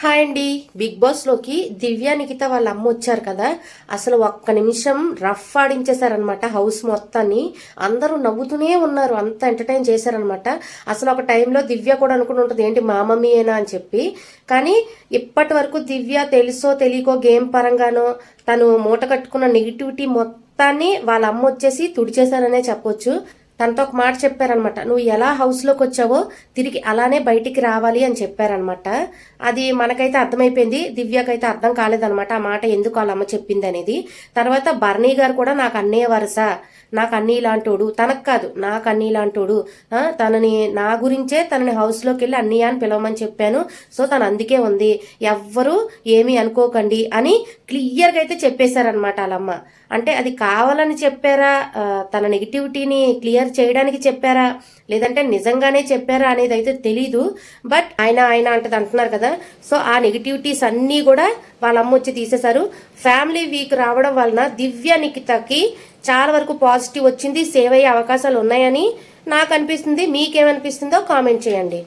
Hi అండి. Big బాస్లోకి దివ్య నిఖిత వాళ్ళ అమ్మ వచ్చారు కదా. అసలు ఒక్క నిమిషం రఫ్ ఆడించేశారనమాట హౌస్ మొత్తాన్ని. అందరూ నవ్వుతూనే ఉన్నారు అంత ఎంటర్టైన్ చేశారనమాట అసలు ఒక టైంలో దివ్య కూడా అనుకుని ఉంటుంది ఏంటి మా మమ్మీయేనా అని చెప్పి. కానీ ఇప్పటి వరకు దివ్య తెలుసో తెలియకో గేమ్ పరంగానో తను మూట కట్టుకున్న నెగిటివిటీ మొత్తాన్ని వాళ్ళ అమ్మ వచ్చేసి తుడిచేశారనే చెప్పొచ్చు. తనతో ఒక మాట చెప్పారనమాట. నువ్వు ఎలా హౌస్లోకి వచ్చావో తిరిగి అలానే బయటికి రావాలి అని చెప్పారనమాట. అది మనకైతే అర్థమైపోయింది. దివ్యకైతే అర్థం కాలేదనమాట ఆ మాట ఎందుకు వాళ్ళ అమ్మ చెప్పింది అనేది తర్వాత బర్నీ గారు కూడా నాకు అన్నయ్య వరుస. నాకు అన్నీ ఇలాంటోడు తనకు కాదు నాకు అన్నీ ఇలాంటోడు. తనని నా గురించే తనని హౌస్లోకి వెళ్ళి అన్నయ్య అని పిలవమని చెప్పాను. సో తను అందుకే ఉంది. ఎవ్వరూ ఏమీ అనుకోకండి అని క్లియర్గా అయితే చెప్పేశారనమాట వాళ్ళమ్మ. అంటే అది కావాలని చెప్పారా? తన నెగిటివిటీని క్లియర్ చేయడానికి చెప్పారా? లేదంటే నిజంగానే చెప్పారా అనేది అయితే తెలీదు. బట్ ఆయన ఆయన అంటది అంటున్నారు కదా. సో ఆ నెగిటివిటీస్ అన్నీ కూడా వాళ్ళ అమ్మ వచ్చి తీసేశారు. ఫ్యామిలీ వీక్ రావడం వలన దివ్య నిఖితకి చాలా వరకు పాజిటివ్ వచ్చింది సేవ్ అయ్యే అవకాశాలు ఉన్నాయని నాకు అనిపిస్తుంది. మీకేమనిపిస్తుందో కామెంట్ చేయండి.